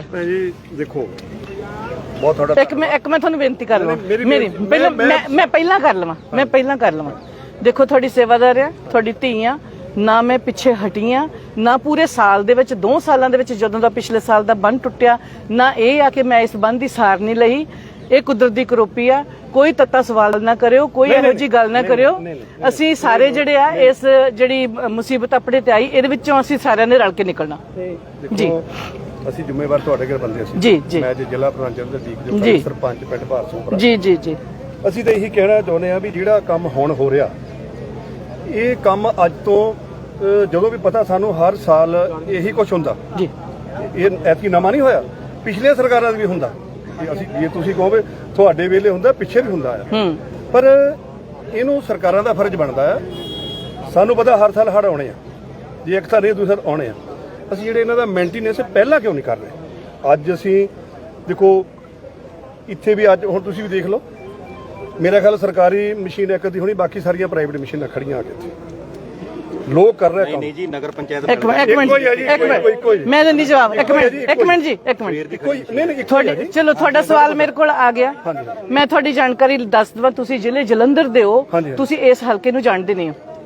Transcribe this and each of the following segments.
Sir. ਜੀ ਦੇਖੋ ਬਹੁਤ ਤੁਹਾਡਾ ਇੱਕ ਮੈਂ ਇੱਕ ਮੈਂ ਤੁਹਾਨੂੰ ਬੇਨਤੀ ਕਰ ਲਵਾਂ। ਮੇਰੀ- ਪਹਿਲਾਂ ਮੈਂ- ਮੈਂ ਪਹਿਲਾਂ ਕਰ ਲਵਾਂ। ਮੈਂ ਪਹਿਲਾਂ ਕਰ ਲਵਾਂ। ਦੇਖੋ ਤੁਹਾਡੀ ਸੇਵਾਦਾਰ ਆ ਤੁਹਾਡੀ ਧੀ ਆ। ਨਾ ਮੈਂ ਪਿੱਛੇ ਹਟੀ ਆ ਨਾ ਪੂਰੇ ਸਾਲ ਦੇ ਵਿੱਚ 2 ਸਾਲਾਂ ਦੇ ਵਿੱਚ ਜਦੋਂ ਦਾ ਪਿਛਲੇ ਸਾਲ ਦਾ ਬੰਨ ਟੁੱਟਿਆ ਨਾ ਇਹ ਆ ਕਿ ਮੈਂ ਇਸ ਬੰਨ ਦੀ ਸਾਰ ਨਹੀਂ ਲਈ। ਇਹ ਕੁਦਰਤ ਦੀ ਕਰੋਪੀ ਆ। ਕੋਈ ਤੱਤਾ ਸਵਾਲ ਨਾ ਕਰਿਓ ਕੋਈ ਇਹੋ ਜੀ ਗੱਲ ਨਾ ਕਰਿਓ। ਅਸੀਂ ਸਾਰੇ ਜਿਹੜੇ ਆ ਇਸ ਜਿਹੜੀ ਮੁਸੀਬਤ ਆਪਣੇ ਤੇ ਆਈ ਇਹਦੇ ਵਿੱਚੋਂ ਅਸੀਂ ਸਾਰਿਆਂ ਨੇ ਰਲ ਕੇ ਨਿਕਲਣਾ। ਜੀ। ਅਸੀਂ ਜ਼ਿੰਮੇਵਾਰ ਤੁਹਾਡੇ ਘਰ ਬੰਦੇ ਅਸੀਂ। ਜੀ, ਜੀ। ਮੈਂ ਜ਼ਿਲ੍ਹਾ ਪ੍ਰਧਾਨ ਚੰਦਰਦੀਪ ਜੀ। ਸਰਪੰਚ ਪਿੰਡ ਭਾਰਸੋਂ ਜੀ ਜੀ ਜੀ। ਅਸੀਂ ਤਾਂ ਇਹੀ ਕਹਿਣਾ ਚਾਹੁੰਦੇ ਆ ਵੀ ਜਿਹੜਾ ਕੰਮ ਹੁਣ ਹੋ ਰਿਹਾ ਇਹ ਕੰਮ ਅੱਜ ਤੋਂ ਜਦੋਂ ਵੀ ਪਤਾ ਸਾਨੂੰ ਹਰ ਸਾਲ ਇਹੀ ਕੁਝ ਹੁੰਦਾ। ਜੀ। ਇਹ ਐਤਕੀ ਨਵਾਂ ਨਹੀਂ ਹੋਇਆ। ਪਿਛਲੇ ਸਰਕਾਰਾਂ ਦਾ ਵੀ ਹੁੰਦਾ। ਜੇ ਅਸੀਂ ਜੇ ਤੁਸੀਂ ਕਹੋਗੇ ਤੁਹਾਡੇ ਵੇਲੇ ਹੁੰਦਾ ਪਿੱਛੇ ਵੀ ਹੁੰਦਾ ਹੂੰ। ਪਰ ਇਹਨੂੰ ਸਰਕਾਰਾਂ ਦਾ ਫਰਜ਼ ਬਣਦਾ ਆ। ਸਾਨੂੰ ਪਤਾ ਹਰ ਸਾਲ ਹੜ ਆਉਣੇ ਆ। ਜੇ ਇੱਕ ਤਾਂ ਨਹੀਂ ਦੂਸਰਾ ਆਉਣੇ ਆ। ਅਸੀਂ ਜਿਹੜੇ ਇਹਨਾਂ ਦਾ ਮੇਨਟੇਨੈਂਸ ਪਹਿਲਾਂ ਕਿਉਂ ਨਹੀਂ ਕਰ ਰਹੇ? ਅੱਜ ਅਸੀਂ ਦੇਖੋ ਇੱਥੇ ਵੀ ਅੱਜ ਹੁਣ ਤੁਸੀਂ ਵੀ ਦੇਖ ਲਓ। ਮੇਰਾ ਖਿਆਲ ਸਰਕਾਰੀ ਮਸ਼ੀਨ ਇੱਕ ਦੀ ਹੋਣੀ ਬਾਕੀ ਸਾਰੀਆਂ ਪ੍ਰਾਈਵੇਟ ਮਸ਼ੀਨਾਂ ਖੜੀਆਂ ਆ ਕੇ ਇੱਥੇ। ਲੋਕ ਕਰ ਰਹੇ ਕੰਮ। ਨਹੀਂ ਜੀ ਨਗਰ ਪੰਚਾਇਤ ਇੱਕ ਮਿੰਟ ਇੱਕ ਮਿੰਟ ਇੱਕੋ। ਮਿੰਟ। ਮੈਂ ਨਹੀਂ ਜਵਾਬ ਇੱਕ ਮਿੰਟ ਇੱਕ ਮਿੰਟ ਜੀ ਇੱਕ ਮਿੰਟ। ਕੋਈ ਨਹੀਂ ਨਹੀਂ ਤੁਹਾਡੀ। ਚਲੋ ਤੁਹਾਡਾ ਸਵਾਲ ਮੇਰੇ ਕੋਲ ਆ ਗਿਆ। ਮੈਂ ਤੁਹਾਡੀ ਜਾਣਕਾਰੀ ਦੱਸ ਦਵਾਂ ਤੁਸੀਂ ਜ਼ਿਲ੍ਹੇ ਜਲੰਧਰ ਦੇ ਹੋ। ਤੁਸੀਂ ਇਸ ਹਲਕੇ ਨੂੰ ਜਾਣਦੇ ਨਹੀਂ ਹੋ।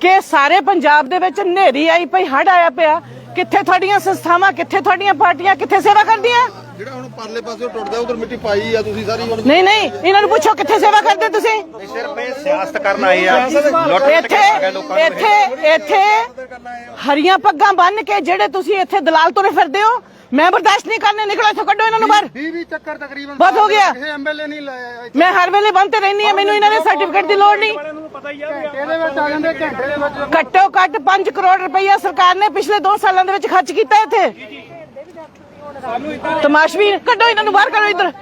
ਕਿ ਸਾਰੇ ਪੰਜਾਬ ਦੇ ਵਿੱਚ ਹਨੇਰੀ ਆਈ ਪਈ ਹੜ ਆਇਆ ਪਿਆ। ਕਿੱਥੇ ਤੁਹਾਡੀਆਂ ਸੰਸਥਾਵਾਂ ਕਿੱਥੇ ਤੁਹਾਡੀਆਂ ਪਾਰਟੀਆਂ ਕਿੱਥੇ ਸੇਵਾ ਕਰਦੀਆਂ? ਜਿਹੜਾ ਹੁਣ ਪਰਲੇ ਪਾਸੇ ਟੁੱਟਦਾ ਉਧਰ ਮਿੱਟੀ ਪਾਈ ਆ ਤੁਸੀਂ ਸਾਰੀ ਹੁਣ। ਨਹੀਂ ਨਹੀਂ ਇਹਨਾਂ ਨੂੰ ਪੁੱਛੋ ਕਿੱਥੇ ਸੇਵਾ ਕਰਦੇ ਤੁਸੀਂ? ਸਿਰਫ ਇਹ ਸਿਆਸਤ ਕਰਨ ਆਏ ਆ। ਲੁੱਟ ਇੱਥੇ ਇੱਥੇ ਇੱਥੇ ਹਰੀਆਂ ਪੱਗਾਂ ਬੰਨ ਕੇ ਜਿਹੜੇ ਤੁਸੀਂ ਇੱਥੇ ਦਲਾਲ ਤੁਰੇ ਫਿਰਦੇ ਹੋ ਮੈਂ ਬਰਦਾਸ਼ਤ ਨਹੀਂ ਕਰਨੇ ਨਿਕਲੋ ਇੱਥੋਂ ਕੱਢੋ ਇਹਨਾਂ ਨੂੰ ਬਾਹਰ। 20 20 ਚੱਕਰ ਤਕਰੀਬਨ ਬਹੁਤ ਹੋ ਗਿਆ। ਕਿਸੇ ਐਮਐਲਏ ਨਹੀਂ ਲਾਇਆ ਮੈਂ ਹਰ ਵੇਲੇ ਬੰਦ ਤੇ ਰਹਿਣੀ ਆ ਮੈਨੂੰ ਇਹਨਾਂ ਦੇ ਸਰਟੀਫਿਕੇਟ ਦੀ ਲੋੜ ਨਹੀਂ। ਘੰਟੇ ਦੇ ਵਿੱਚ ਘੱਟੋ ਘੱਟ 5 ਕਰੋੜ ਰੁਪਈਆ ਸਰਕਾਰ ਨੇ ਪਿਛਲੇ 2 ਸਾਲਾਂ ਦੇ ਵਿੱਚ ਖਰਚ ਕੀਤਾ ਇੱਥੇ। ਤਮਾਸ਼ਵੀ ਕੱਢੋ ਇਹਨਾਂ ਨੂੰ ਬਾਹਰ ਕੱਢੋ ਇੱਧਰ।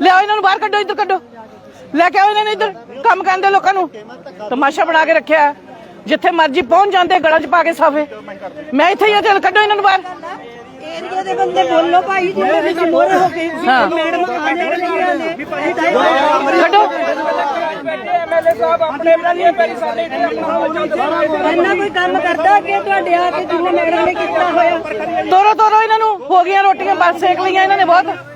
ਲਿਆਓ ਇਹਨਾਂ ਨੂੰ ਬਾਹਰ ਕੱਢੋ ਇੱਧਰ ਕੱਢੋ। ਲੈ ਕੇ ਆਓ ਇਹਨਾਂ ਨੂੰ ਇੱਧਰ ਕੰਮ ਕਰਦੇ ਲੋਕਾਂ ਨੂੰ। ਤਮਾਸ਼ਾ ਬਣਾ ਕੇ ਰੱਖਿਆ ਹੈ। ਜਿੱਥੇ ਮਰਜ਼ੀ ਪਹੁੰਚ ਜਾਂਦੇ ਗਲਾਂ 'ਚ ਪਾ ਕੇ ਸਾਫੇ। ਮੈਂ ਇੱਥੇ ਹੀ ਆ ਚੱਲ ਕੱਢੋ ਇਹਨਾਂ ਨੂੰ ਬਾਹਰ। ਏਰੀਆ ਦੇ ਬੰਦੇ ਬੋਲੋ ਭਾਈ ਜਿਹਦੇ ਵਿੱਚ ਮੋਰ ਹੋ ਗਈ ਹਾਂ। ਮੈਡਮ ਆਣੇ ਵਾਲੀਆਂ ਨੇ ਕੱਢੋ ਇੰਨਾ ਕੋਈ ਕੰਮ ਕਰਦਾ ਕਿ ਤੁਹਾਡੇ ਆ ਕੇ ਜਿੰਨੇ ਮੈਡਮ ਨੇ ਕੀਤਾ ਹੋਇਆ? ਦੋਰੋ ਦੋਰੋ ਇਹਨਾਂ ਨੂੰ, ਹੋ ਗਈਆਂ ਰੋਟੀਆਂ, ਬਸ ਸੇਕ ਲਈਆਂ ਇਹਨਾਂ ਨੇ ਬਹੁਤ।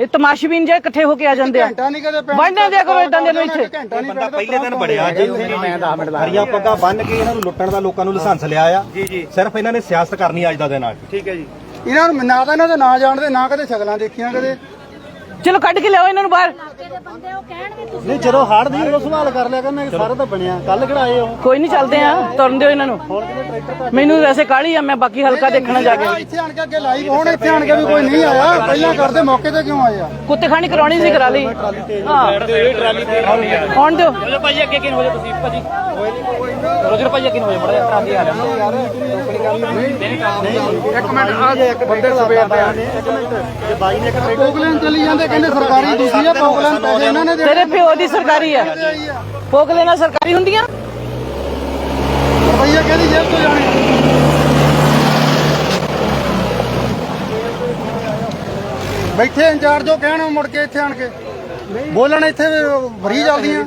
ਇਹ ਤਮਾਸ਼ਬੀਨ ਜੇ ਇਕੱਠੇ ਹੋ ਕੇ ਆ ਜਾਂਦੇ ਆ। ਘੰਟਾ ਨਹੀਂ ਕਦੇ ਦਿਆ ਕਰੋ ਏਦਾਂ ਦੇ ਨੂੰ ਇੱਥੇ। ਘੰਟਾ ਨਹੀਂ ਬੰਦਾ ਪਹਿਲੇ ਦਿਨ ਬੜਿਆ ਜੀ ਹਰੀਆਂ ਪੱਗਾਂ ਬੰਨ ਕੇ ਇਹਨਾਂ ਨੂੰ ਲੁੱਟਣ ਦਾ ਲੋਕਾਂ ਨੂੰ ਲਾਇਸੈਂਸ ਲਿਆ ਆ। ਜੀ ਜੀ। ਸਿਰਫ ਇਹਨਾਂ ਨੇ ਸਿਆਸਤ ਕਰਨੀ ਅੱਜ ਦਾ ਦਿਨ ਆ। ਕੇ ਇਹਨਾਂ ਨੂੰ ਨਾ ਤਾਂ ਇਹਨਾਂ ਦੇ ਨਾਂ ਜਾਣਦੇ ਨਾ ਕਦੇ ਸ਼ਕਲਾਂ ਦੇਖੀਆਂ ਕਦੇ। ਚਲੋ ਕੱਢ ਕੇ ਲਿਆਓ ਇਹਨਾਂ ਨੂੰ ਬਾਹਰ। ਨਹੀਂ ਜਦੋਂ ਹੜ ਦੀ ਉਦੋਂ ਸਵਾਲ ਕਰ ਲਿਆ ਕਰਨਾ ਸਾਰਾ ਤਾਂ ਬਣਿਆ। ਕੱਲ ਕਿਹੜਾ ਆਏ ਉਹ? ਕੋਈ ਨਹੀਂ ਚੱਲਦੇ ਆ ਤੁਰਨ ਦਿਓ ਇਹਨਾਂ ਨੂੰ। ਮੈਨੂੰ ਵੈਸੇ ਕਾਹਲੀ ਆ ਮੈਂ ਬਾਕੀ ਹਲਕਾ ਦੇਖਣਾ ਜਾ ਕੇ। ਇੱਥੇ ਆਣ ਕੇ ਅੱਗੇ ਲਾਈਵ ਹੋਣ ਇੱਥੇ ਆਣ ਕੇ ਵੀ ਕੋਈ ਨਹੀਂ ਆਇਆ। ਪਹਿਲਾਂ ਕਰਦੇ ਮੌਕੇ ਤੇ ਕਿਉਂ ਆਏ ਆ? ਕੁੱਤੇ ਖਾਣੀ ਕਰਾਉਣੀ ਸੀ ਕਰਾ ਲਈ। ਹਾਂ। ਆਉਣ ਦਿਓ। ਇੱਕ ਮਿੰਟ ਆ ਜੇ ਇੱਕ ਬੰਦੇ ਸਵੇਰ ਦੇ ਆਣੇ ਇੱਕ ਮਿੰਟ ਜੇ ਬਾਈ ਨੇ ਇੱਕ ਪੋਗਲੈਂਡ ਚਲੀ ਜਾਂਦੇ ਕਹਿੰਦੇ ਸਰਕਾਰੀ ਦੂਸਰੀ ਆ ਪੋਗਲੈਂਡ ਪੈਸੇ ਇਹਨਾਂ ਨੇ ਤੇਰੇ ਪਿਓ ਦੀ ਸਰਕਾਰੀ ਆ। ਫੋਕ ਲੈਣਾ ਸਰਕਾਰੀ ਹੁੰਦੀਆਂ? ਰੁਪਈਆ ਕਿਹਦੀ ਜੇਬ ਤੋਂ ਜਾਣੇ ਬੈਠੇ ਇੰਚਾਰਜ ਉਹ ਕਹਿਣ ਮੁੜ ਕੇ ਇੱਥੇ ਆਣ ਕੇ। ਬੋਲਣ ਇੱਥੇ ਫਰੀ ਚੱਲਦੀਆਂ।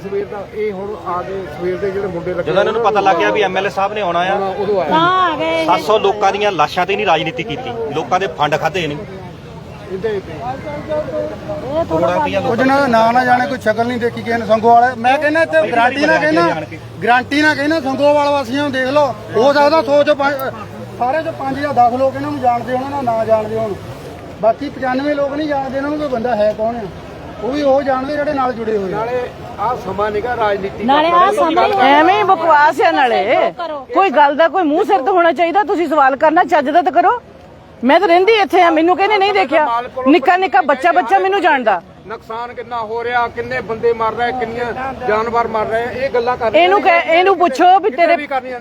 ਜਦੋਂ ਇਹਨਾਂ ਨੂੰ ਪਤਾ ਲੱਗ ਗਿਆ ਵੀ ਐਮਐਲਏ ਸਾਹਿਬ ਨੇ ਆਉਣਾ ਆ ਹਾਂ ਆ ਗਏ 700 ਲੋਕਾਂ ਦੀਆਂ ਲਾਸ਼ਾਂ ਤੇ ਨਹੀਂ ਰਾਜਨੀਤੀ ਕੀਤੀ। ਲੋਕਾਂ ਦੇ ਫੰਡ ਖਾਦੇ ਨਹੀਂ। ਕਰੋੜਾਂ ਰੁਪਈਆ ਉਹ ਜਿਹਨਾਂ ਦਾ ਨਾਂ ਨਾ ਜਾਣੇ ਕੋਈ ਸ਼ਕਲ ਨਹੀਂ ਦੇਖੀ ਕਿਸੇ ਨੇ ਸੰਗੋ ਵਾਲੇ। ਮੈਂ ਕਹਿੰਦਾ ਇੱਥੇ ਗਾਰੰਟੀ ਨਾ ਕਹਿੰਦਾ ਗਾਰੰਟੀ ਨਾ ਕਹਿੰਦਾ ਸੰਗੋ ਵਾਲੇ ਵਾਸੀਆਂ ਨੂੰ ਦੇਖ ਲਓ। ਹੋ ਸਕਦਾ ਸੌ ਚੋਂ ਪੰਜ- ਸਾਰੇ ਚੋਂ 5 ਜਾਂ 10 ਲੋਕ ਇਹਨਾਂ ਨੂੰ ਜਾਣਦੇ ਹੋਣ ਨਾ ਨਾ ਜਾਣਦੇ ਹੋਣ। ਬਾਕੀ 95 ਲੋਕ ਨਹੀਂ ਜਾਣਦੇ ਇਹਨਾਂ ਨੂੰ ਕੋਈ ਬੰਦਾ ਹੈ ਕੌਣ ਆ? ਉਹ ਵੀ ਉਹ ਜਾਣਦੇ ਜਿਹੜੇ ਨਾਲ ਜੁੜੇ ਹੋਏ ਆ। ਨਾਲੇ ਆ ਸਮਝ ਐਵੇਂ ਹੀ ਬਕਵਾਸ ਆ ਨਾਲੇ। ਕੋਈ ਗੱਲ ਦਾ ਕੋਈ ਮੂੰਹ ਸਿਰ ਤੇ ਹੋਣਾ ਚਾਹੀਦਾ ਤੁਸੀਂ ਸਵਾਲ ਕਰਨਾ ਚੱਜ ਦਾ ਤਾਂ ਕਰੋ। ਮੈਂ ਤਾਂ ਰਹਿੰਦੀ ਇੱਥੇ ਆ ਮੈਨੂੰ ਕਹਿੰਦੇ ਨਹੀਂ ਦੇਖਿਆ। ਨਿੱਕਾ ਨਿੱਕਾ ਬੱਚਾ ਬੱਚਾ ਮੈਨੂੰ ਜਾਣਦਾ। ਨੁਕਸਾਨ ਕਿੰਨਾ ਹੋ ਰਿਹਾ ਕਿੰਨੇ ਬੰਦੇ ਮਰ ਰਹੇ ਕਿੰਨੀਆਂ ਜਾਨਵਰ ਮਰ ਰਹੇ ਇਹ ਗੱਲਾਂ ਕਰ ਇਹਨੂੰ ਕਹਿ ਇਹਨੂੰ ਪੁੱਛੋ ਵੀ ਤੇਰੇ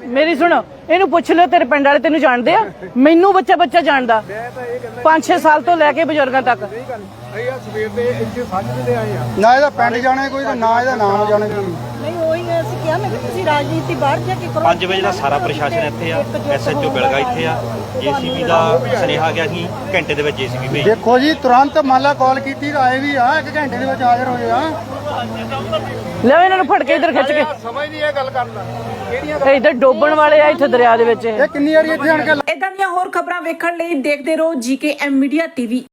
ਮੇਰੀ ਸੁਣੋ ਇਹਨੂੰ ਪੁੱਛ ਲਿਓ ਤੇਰੇ ਪਿੰਡ ਵਾਲੇ ਤੈਨੂੰ ਜਾਣਦੇ ਆ? ਮੈਨੂੰ ਬੱਚਾ ਬੱਚਾ ਜਾਣਦਾ 5-6 ਸਾਲ ਤੋਂ ਲੈ ਕੇ ਬਜ਼ੁਰਗਾਂ ਤੱਕ। ਅਸੀਂ ਆ ਸਵੇਰ ਦੇ ਇੱਥੇ ਸਾਂਝੇ ਦੇ ਆਏ ਆ। ਨਾ ਇਹਦਾ ਪਿੰਡ ਜਾਣੇ ਕੋਈ ਤੇ ਨਾ ਇਹਦਾ ਨਾਮ ਜਾਣੇ ਕੋਈ। ਨਹੀਂ ਉਹੀ ਅਸੀਂ ਕਿਹਾ ਮੈਂ ਕਿ ਤੁਸੀਂ ਰਾਜਨੀਤੀ ਬਾਹਰ ਜਾ ਕੇ ਕਰੋ। 5 ਵਜੇ ਦਾ ਸਾਰਾ ਪ੍ਰਸ਼ਾਸਨ ਇੱਥੇ ਆ ਐਸਐਚਓ ਬਿਲਗਾ ਇੱਥੇ ਆ। ਜੀਸੀਬੀ ਦਾ ਸੁਨੇਹਾ ਗਿਆ ਸੀ ਘੰਟੇ ਦੇ ਵਿੱਚ ਜੀਸੀਬੀ ਭੇਜ ਦੇਖੋ ਜੀ ਤੁਰੰਤ ਮੰਨ ਲਾ ਕਾਲ ਕੀਤੀ ਤਾਂ ਆਏ ਵੀ ਆ ਇੱਕ ਘੰਟੇ ਦੇ ਵਿੱਚ ਹਾਜ਼ਰ ਹੋਏ ਆ। ਲਿਓ ਇਹਨਾਂ ਨੂੰ ਫੜ ਕੇ ਇੱਧਰ ਖਿੱਚ ਕੇ। ਸਮਝ ਨਹੀਂ ਇਹ ਗੱਲ ਕਰਦਾ ਕਿਹੜੀਆਂ ਇੱਧਰ ਡੋਬਣ ਵਾਲੇ ਆ ਇੱਥੇ ਦਰਿਆ ਦੇ ਵਿੱਚ। ਇਹ ਇਹ ਕਿੰਨੀ ਵਾਰੀ ਇੱਥੇ ਆਣ ਕੇ ਇਦਾਂ ਦੀਆਂ ਹੋਰ ਖਬਰਾਂ ਵੇਖਣ ਲਈ ਦੇਖਦੇ ਰਹੋ ਜੀਕੇ ਐਮ ਮੀਡੀਆ ਟੀਵੀ।